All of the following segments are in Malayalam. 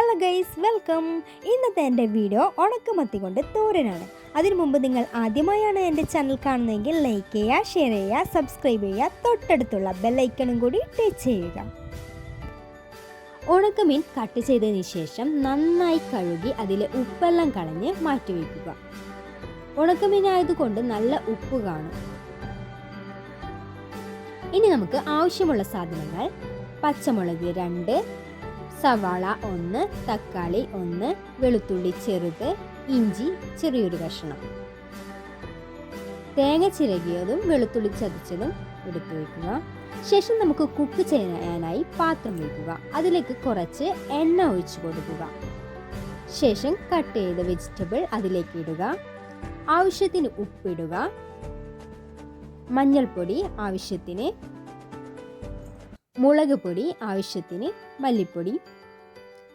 Hello guys welcome. ഇന്നത്തെ എന്റെ വീഡിയോ ഉണക്കമത്തി കൊണ്ട് തോരനാണ്. അതിനു മുമ്പ് നിങ്ങൾ ആദ്യമായാണ് എന്റെ ചാനൽ കാണുന്നതെങ്കിൽ ലൈക്ക് ചെയ്യുക ഷെയർ ചെയ്യുക സബ്സ്ക്രൈബ് ചെയ്യുക തൊട്ടടുത്തുള്ള ബെല്ലൈക്കണും കൂടി ടച്ച് ചെയ്യുക. ഉണക്കമീൻ കട്ട് ചെയ്തതിന് ശേഷം നന്നായി കഴുകി അതിലെ ഉപ്പെല്ലാം കളഞ്ഞ് മാറ്റിവെക്കുക ഉണക്കമീനായതുകൊണ്ട് നല്ല ഉപ്പ് കാണും. ഇനി നമുക്ക് ആവശ്യമുള്ള സാധനങ്ങൾ പച്ചമുളക് രണ്ട് സവാള ഒന്ന് തക്കാളി ഒന്ന് വെളുത്തുള്ളി ചെറുത് ഇഞ്ചി ചെറിയൊരു കഷ്ണം. തേങ്ങ ചിരകിയതും വെളുത്തുള്ളി ചതച്ചതും എടുത്തു വയ്ക്കുക ശേഷം നമുക്ക് കുക്ക് ചെയ്യാനായി പാത്രം വയ്ക്കുക അതിലേക്ക് കുറച്ച് എണ്ണ ഒഴിച്ചു കൊടുക്കുക. ശേഷം കട്ട് ചെയ്ത വെജിറ്റബിൾ അതിലേക്ക് ഇടുക. ആവശ്യത്തിന് ഉപ്പിടുക മഞ്ഞൾപ്പൊടി ആവശ്യത്തിന് മുളക് പൊടി ആവശ്യത്തിന് മല്ലിപ്പൊടി.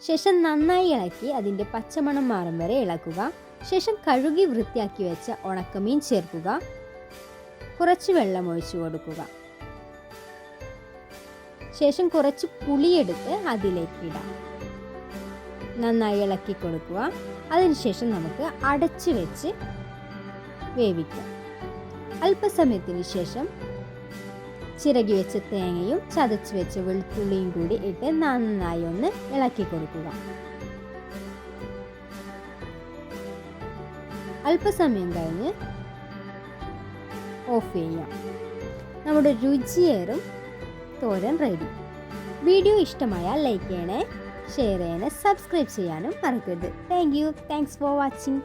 ശേഷം നന്നായി ഇളക്കി അതിന്റെ പച്ചമണം മാറും വരെ ഇളക്കുക. ശേഷം കഴുകി വൃത്തിയാക്കി വെച്ച ഉണക്കമീൻ ചേർക്കുക. കുറച്ച് വെള്ളം ഒഴിച്ചു കൊടുക്കുക. ശേഷം കുറച്ച് പുളിയെടുത്ത് അതിലേക്ക് ഇടാം. നന്നായി ഇളക്കി കൊടുക്കുക. അതിനുശേഷം നമുക്ക് അടച്ചു വെച്ച് വേവിക്കാം. അല്പസമയത്തിന് ശേഷം ചിരകി വെച്ച തേങ്ങയും ചതച്ച് വെച്ച വെളുത്തുള്ളിയും കൂടി ഇട്ട് നന്നായി ഒന്ന് ഇളക്കി കൊടുക്കുക. അല്പസമയം കഴിഞ്ഞ് ഓഫ് ചെയ്യാം നമ്മുടെ രുചിയേറും തോരൻ റെഡി. വീഡിയോ ഇഷ്ടമായാൽ ലൈക്ക് ചെയ്യണേ ഷെയർ ചെയ്യണേ സബ്സ്ക്രൈബ് ചെയ്യാനും മറക്കരുത്. Thank you. Thanks for watching.